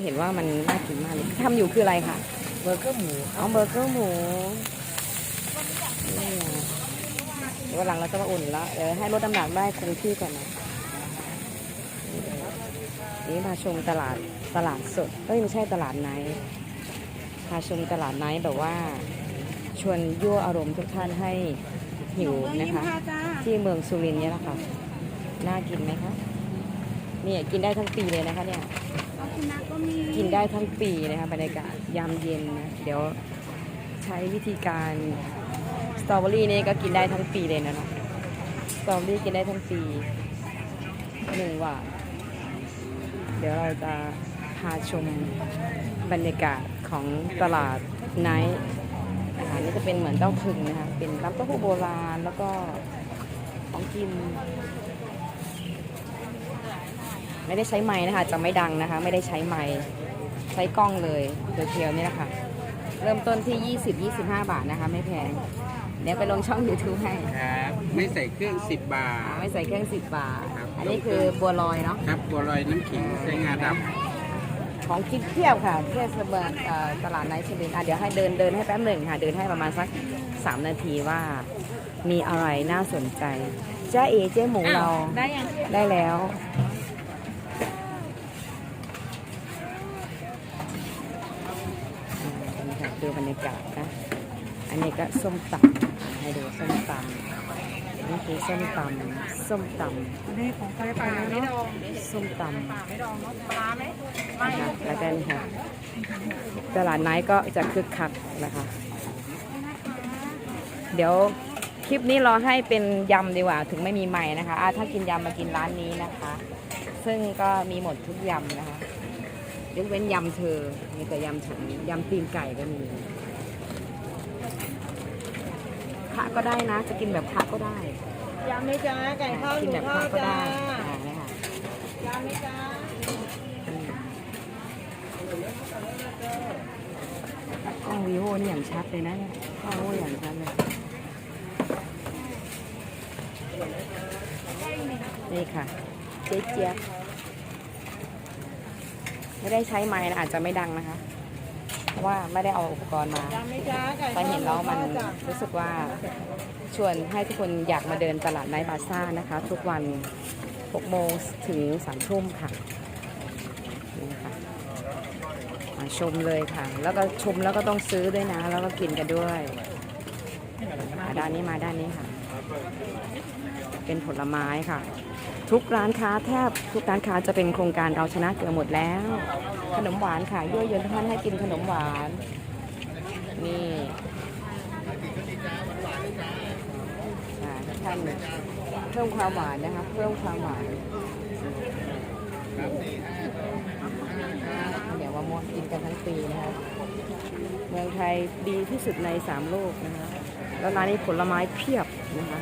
เห็นว่ามันน่ากินมากเลยที่ทำอยู่คืออะไรคะเบอร์เกอร์หมูเอาเบอร์เกอร์หมูนี่ไงเดี๋ยววันหลังเราจะมาอุ่นแล้วเดี๋ยวให้ลดน้ำหนักได้คงที่ก่อนนะ นี่มาชมตลาดตลาดสดเอ้ยไม่ใช่ตลาดไนท์พาชมตลาดไนท์แบบว่า ชวนยั่วอารมณ์ทุกท่านให้หิวนะคะ ที่เมืองสุรินทร์เนี่ยแหละค่ะ น่ากินไหมคะเนี่ยกินได้ทั้งปีเลยนะคะเนี่ย กินได้ทั้งปีนะคะบรรยากาศยามเย็นนะเดี๋ยวใช้วิธีการสตรอเบอรี่นี่ก็กินได้ทั้งปีเลยนะเนาะสตรอเบอรี่กินได้ทั้งปีหนึ่งว่า เดี๋ยวเราจะพาชมบรรยากาศของตลาดไนท์นะคะนี่จะเป็นเหมือนเต้าถึงนะคะ เป็นน้ำเต้าหู้โบราณแล้วก็ของกิน ไม่ได้ใช้ไม้นะคะ จะไม่ดังนะคะ ไม่ได้ใช้ไม้ใช้กล้องเลยเพียวๆนี่แหละค่ะ เริ่มต้นที่ 20 25 บาทนะคะ ไม่แพง เดี๋ยวไปลงช่อง YouTube ให้ครับไม่ใส่เครื่อง 10 บาท ไม่ใส่เครื่อง 10 บาท ครับ อันนี้คือบัวลอยเนาะครับบัวลอยน้ำขิงใช้งาดของกินเพียบค่ะเทศบาลเอ่อตลาดไนท์ชลินทร์อะเดี๋ยวให้เดินเดินให้แป๊บหนึ่งค่ะ เดินให้ประมาณสัก 3 นาทีว่ามีอะไรน่าสนใจจ้าเอเจ๊หมูเราได้ยังได้แล้วอ่าบ รรยากาศดูบรรยากาศนะ อันนี้ก็ส้มตำให้ดูส้มตำนี่คือส้มตำส้มตำนี่ของใครไปแล้วเนาะส้มตำไม่ดองเนาะปลาไหมไม่นะคะแล้วก็นี่ค่ะตลาดไนท์ก็จะคึกคักนะคะ เดี๋ยวคลิปนี้เราให้เป็นยำดีกว่าถึงไม่มีใหม่นะคะอะถ้ากินยำมากินร้านนี้นะคะ ซึ่งก็มีหมดทุกยำนะคะ ยกเว้นยำเธอ มีแต่ยำฉันยำตีนไก่ก็มีคะก็ได้นะ จะกินแบบคะก็ได้ยำไหมจ้าไก่ข้าวหกินนูแบบข้าคะวก็จ้าได้อ่าเนี่ยค่ะยำไหมจ้าอืมกล้องวีโอนี่อย่างชัดเลยนะเนี่ยกล้องวีโออย่างชัดเลยนี่ค่ะเจ๊เจี๊ยบ ไม่ได้ใช้ไม้นะอาจจะไม่ดังนะคะ เพราะว่าไม่ได้เอาอุปกรณ์มาไหมจ้าไก่แต่ข้าวเห็นแล้วมันรู้สึกว่าชวนให้ทุกคนอยากมาเดินตลาดไนท์บาซ่านะคะ ทุกวัน 6 โมงถึง 3 ทุ่มค่ะนี่ค่ะมาชมเลยค่ะ แล้วก็ชมแล้วก็ต้องซื้อด้วยนะ แล้วก็กินกันด้วยมาด้านนี้มาด้านนี้ค่ะ เป็นผลไม้ค่ะ ทุกร้านค้าแทบทุกร้านค้าจะเป็นโครงการเราชนะเกือบหมดแล้ว ขนมหวานค่ะยั่วยวนทุกท่านให้กินขนมหวาน นี่อ่าทุกท่านเพิ่มความหวานนะคะเพิ่มความหวานเดี๋ยวว่าม่วงกินกันทั้งปีนะคะเมืองไทยดีที่สุดในสามโลกนะคะแล้วร้านนี้ผลไม้เพียบนะคะ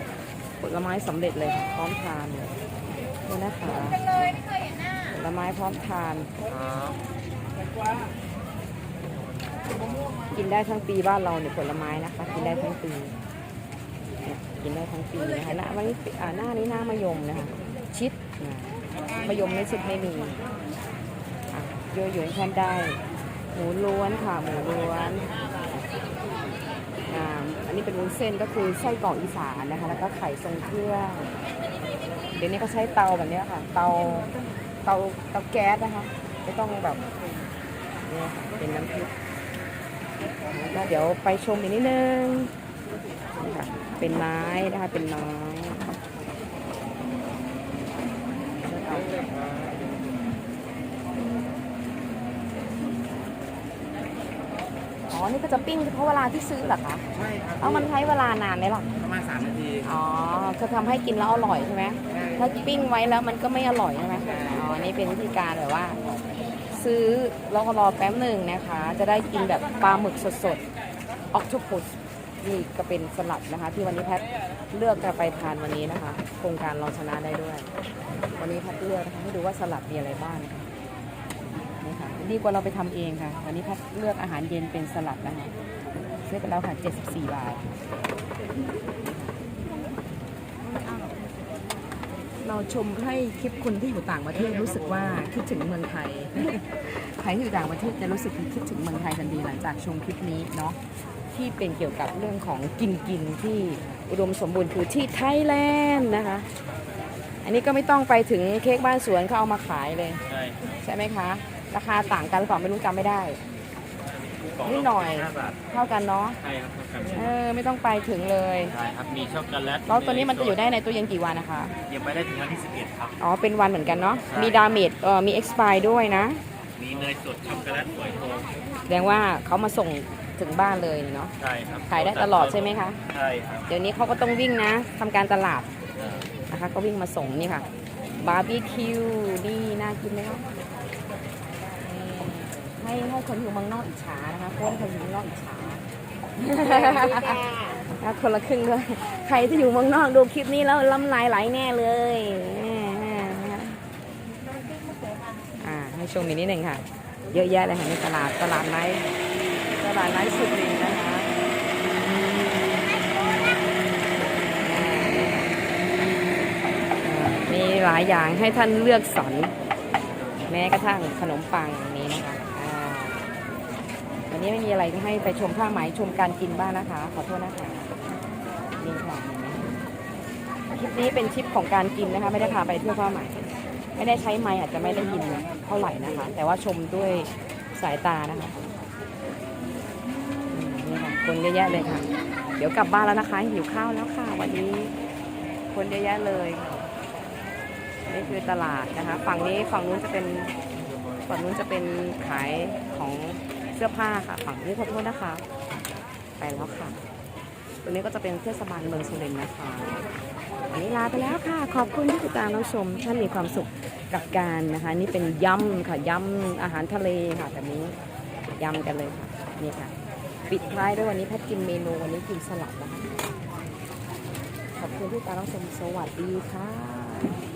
ผลไม้สำเร็จเลยค่ะพร้อมทานเลยนี่นะคะผลไม้พร้อมทานกินได้ทั้งปีบ้านเราเนี่ยผลไม้นะคะ กินได้ทั้งปีเนี่ยกินได้ทั้งปีนะคะหน้าวันนี้อ่าหน้านี้หน้ามะยมนะคะชิดนะมะยมไม่ชิดไม่มีอะโยโย่ท่านได้ หมูล้วนค่ะหมูล้วน อันนี้เป็นวุ้นเส้นก็คือไส้กรอกอีสานนะคะ แล้วก็ไข่ทรงเครื่องเดี๋ยวนี้ก็ใช้เตาแบบนี้ค่ะ เตาเตาเตาแก๊สนะคะไม่ต้องแบบเนี่ยค่ะเป็นน้ำพริกแล้วเดี๋ยวไปชมอีกนิดนึงนี่ค่ะเป็นไม้นะคะเป็นไม้อ๋อ นี่ก็จะปิ้งเฉพาะเวลาที่ซื้อเหรอคะำใช่ครับเอามันใช้เวลานานไหมล่ะประมาณ3นาทีอ๋อจะทำให้กินแล้วอร่อยใช่ไหมถ้าปิ้งไว้แล้วมันก็ไม่อร่อยใช่ไหมอ๋อนี่เป็นวิธีการแบบว่า ซื้อแล้วก็รอแป๊บหนึ่งนะคะ จะได้กินแบบปลาหมึกสดๆออกทุพุสนี่ก็เป็นสลัดนะคะ ที่วันนี้แพทเลือกจะไปทานวันนี้นะคะ โครงการเราชนะได้ด้วย วันนี้แพทเลือกนะคะให้ดูว่าสลัดมีอะไรบ้างนะคะนี่ค่ะ ดีกว่าเราไปทำเองค่ะ วันนี้แพทเลือกอาหารเย็นเป็นสลัดนะคะซื้อไปแล้วค่ะ 74 บาทรเราชมให้คลิปคนที่อยู่ต่างประเทศรู้สึกว่าคิดถึงเมืองไทย ใครที่อยู่ต่างประเทศจะรู้สึกคิดถึงเมืองไทยทันทีหลังจากชมคลิปนี้เนาะที่เป็นเกี่ยวกับเรื่องของกินกินที่อุดมสมบูรณ์คือที่ไทยแลนด์นะคะ อันนี้ก็ไม่ต้องไปถึงเค้กบ้านสวนเขาเอามาขายเลย ใช่ใช่ไหมคะ ราคาต่างกันหรือเปล่าไม่รู้จำไม่ได้ นิดหน่อย ห้าบาทเท่ากันเนาะใช่ครับเท่ากันเออไม่ต้องไปถึงเลยใช่ครับมีช็อกโกแลตแล้วตัวนี้มันจะอยู่ได้ในตู้เย็นกี่วันนะคะยังไปได้ถึงวันที่ 11 ครับ อ๋อเป็นวันเหมือนกันเนาะใช่มีดาเมจเอ่อมี expire ด้วยนะมีเนยสดช็อกโกแลตฝอยทองแสดงว่าเขามาส่งถึงบ้านเลยเนาะใช่ครับขายได้ตลอดใช่ไหมคะ ใช่ครับเดี๋ยวนี้เขาก็ต้องวิ่งนะทำการตลาดเออนะคะก็วิ่งมาส่งนี่ค่ะบาร์บีคิวนี่น่ากินไหมคะนี่ ให้ให้คนอยู่เมืองนอกอิจฉานะคะเพราะว่าคนอยู่เมืองนอกอิจฉาแล้วคนละครึ่งด้วย ใครที่อยู่เมืองนอกดูคลิปนี้แล้วล้ำลายไหลแน่เลยอ่าให้ชมอีกนิดหนึ่งค่ะ เยอะแยะเลยค่ะในตลาดตลาดไนท์ตลาดไนท์สุดรินทร์นะคะอ่ามีหลายอย่างให้ท่านเลือกสรรแม้กระทั่งขนมปังอย่างนี้นะคะอ่าวั นนี้ไม่มีอะไรก็ให้ไปชมผ้าไหมชมการกินบ้างนะคะ ขอโทษนะคะนี่ค่ะคลิปนี้เป็นคลิปของการกินนะคะ ไม่ได้พาไปเที่ยวผ้าไหมไม่ได้ใช้ไม้อาจจะไม่ได้ยินเท่าไหร่นะคะ แต่ว่าชมด้วยสายตานะคะนี่ค่ะคนเยอะแยะเลยค่ะ เดี๋ยวกลับบ้านแล้วนะคะหิวข้าวแล้วค่ะ วันนี้ คนเยอะแยะเลยนี่คือตลาดนะคะ ฝั่งนี้ฝั่งนู้นจะเป็นฝั่งนู้นจะเป็นขายของ สื้อผ้าค่ะฝั่งนี้ขอโทษนะคะ ไปแล้วค่ะ ตรงนี้ก็จะเป็นเทศบาลเมืองสุรินทร์นะคะอันนี้ลาไปแล้วค่ะ ขอบคุณที่ติดตามรับชม ท่านมีความสุขกับการนะคะ นี่เป็นยำค่ะยำอาหารทะเลค่ะแบบนี้ยำกันเลยค่ะนี่ค่ะ ปิดท้ายด้วยวันนี้แพทกินเมนูวันนี้กินสลัดนะคะขอบคุณที่ติดตามรับชมสวัสดีค่ะ